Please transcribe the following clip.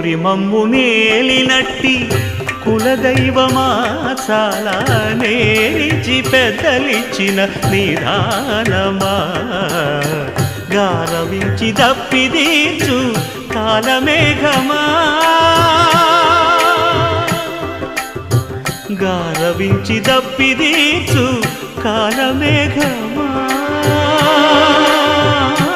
కోరి మమ్ము నేలినట్టి కులదైవమా చాలా నేరిచి పెద్దలిచ్చిన నిదానమా. గారవించి దప్పిదీర్చు కాలమేఘమా. గారవించి దప్పిదీర్చు కాలమేఘమా.